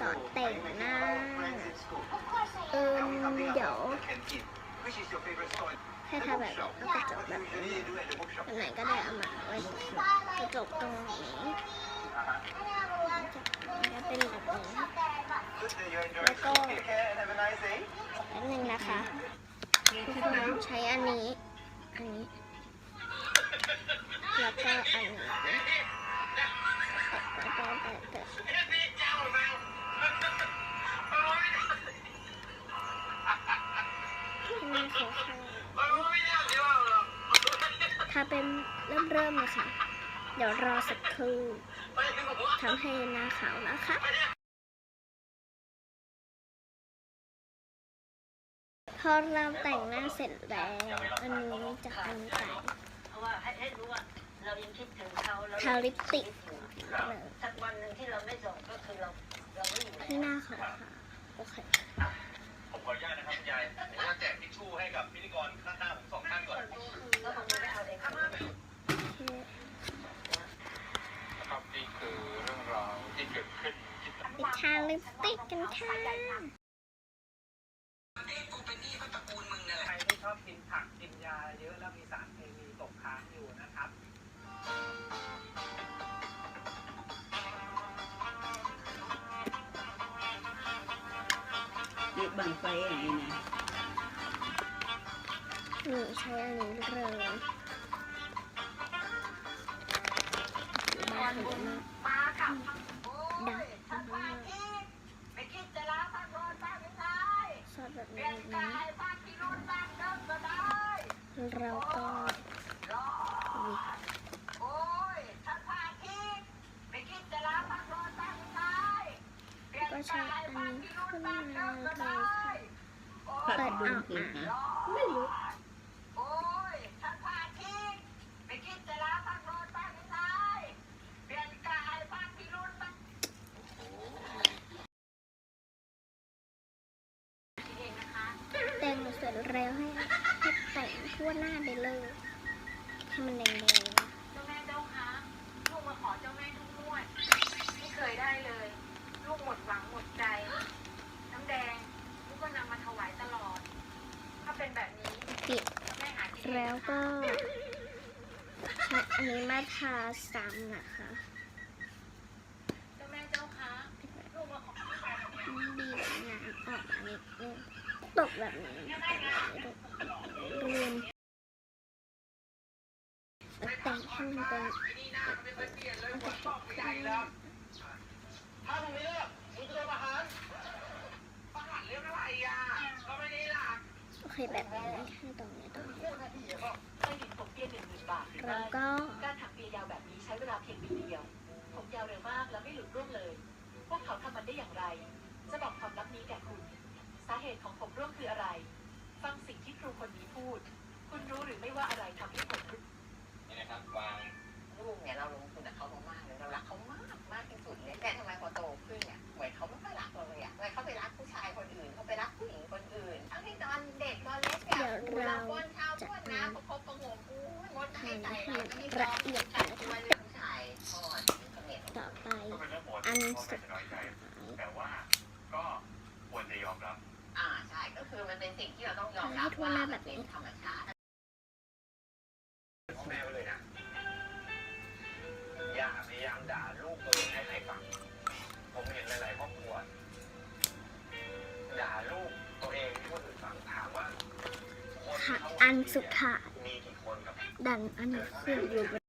สอนแต่งหน้าเอิมเดี๋ยวให้ทำแบบกระจกแบบไหนก็ได้เอามาไว้กระจกตรงนี้จะเป็นแบบนี้แล้วก็อันหนึ่งนะคะใช้อันนี้ อันนี้ แล้วก็อันนี้ แล้วก็แปะแปะให้มันขาวๆถ้าเป็นเริ่มเริ่มๆเลยค่ะ เดี๋ยวรอสักครู่ทำให้หน้าขาวนะคะพอเราแต่งหน้าเสร็จแล้ว อันนี้จะกันไก่เพราะว่าให้ให้รู้ว่าเรายังคิดถึงเขาแล้วทาลิปสติกสักวันหนึ่งที่เราไม่ส่งก็คือเราเราไม่อยู่ให้หน้าขาวๆโอเค ผมขออนุญาตนะครับคุณยายผมจะแจกทิชชู่ให้กับพิธีกรข้างหน้าผมสองท่านก่อน ก็คงไม่เอาเอง ครับนี่คือเรื่องราวที่เกิดขึ้นที่ ไป ทาลิปสติกกันค่ะใครที่ชอบกินผักกินยาเยอะแล้วมีสารเคมีตกค้างอยู่นะครับยึดบังไฟอย่างนี้นะนี่ใช้อันนี้เลยบ้านผมมาก ปลี่ยนก็ใช้กายอันบ้านนี้ที่รุ่นขึ้นบ้ามานเดิมเลก็ยค่ะผัดดุงกินนะไม่รู้โอ้ยท่านพาคิดไม่คิดจะล้างบ้านร้อนบ้านยังไงเปลี่ยนกายบ้านที่รุ่นบ้านแต่งเสร็จแล้วให้ ทั่วหน้าไปเลยให้มันแดงเจ้าแม่เจ้าคะลูกมาขอเจ้าแม่ทุกงวดไม่เคยได้เลย ลูกหมดหวังหมดใจ น้ำแดงลูกก็นำมาถวายตลอด ถ้าเป็นแบบนี้ๆปิดแม่หาที่แล้วก็อันนี้มาทาซ้ำนะคะเจ้าแม่เจ้าคะลูกมาขอบีบน้ำออกมานิดนึงตกแบบนี้รวม แต่งให้มันเป็นถ้าผมไม่เลือกผมจะโดนประหารประหารเรื่องอะไรอะก็ไม่ได้หลักโอเคแบบนี้แค่ตรงนี้ตรงนี้เคยดินผมเพียงหนึ่งหมื่นบาทแล้วก็การถักเปียยาวแบบนี้ใช้เวลาเพียงปีเดียวผมยาวเร็วมากและไม่หลุดร่วงเลย พวกเขาทำมันได้อย่างไร จะบอกความลับนี้แก่คุณ สาเหตุของผมร่วงคืออะไร ฟังสิ่งที่ครูคนนี้พูด คุณรู้หรือไม่ว่าอะไรทำให้ผมรู้ นี่นะครับ วางลูกเนี่ยเราลงทุนกับเขามากๆเลยเรารักเขามากมากที่สุดเลยแต่ทำไมพอโตขึ้นเนี่ยเหมือนเขาไม่ค่อยรักเราเลยอะทำไมเขาไปรักผู้ชายคนอื่นเขาไปรักผู้หญิงคนอื่นทั้งที่ตอนเด็กตอนเล็กเนี่ยเดี๋ยวเราป้อนข้าวป้อนน้ำประคบประหงมอู้ยงดให้ใจให้เรามันไม่ละเอียดแต่ช่วยเรื่องผู้ชายพ่อเสน่ห์ต่อไปก็เป็นเรื่องปกติอันพ่อสุแม่ดจะน้อยใจท้ายแต่ว่าก็ควรจะยอมรับอ่าใช่ก็คือมันเป็นสิ่งที่เราต้องยอมรับว่ามันเป็นธรรมชาติ อันสุดท้ายดันอันนี้ขึ้นอยู่บ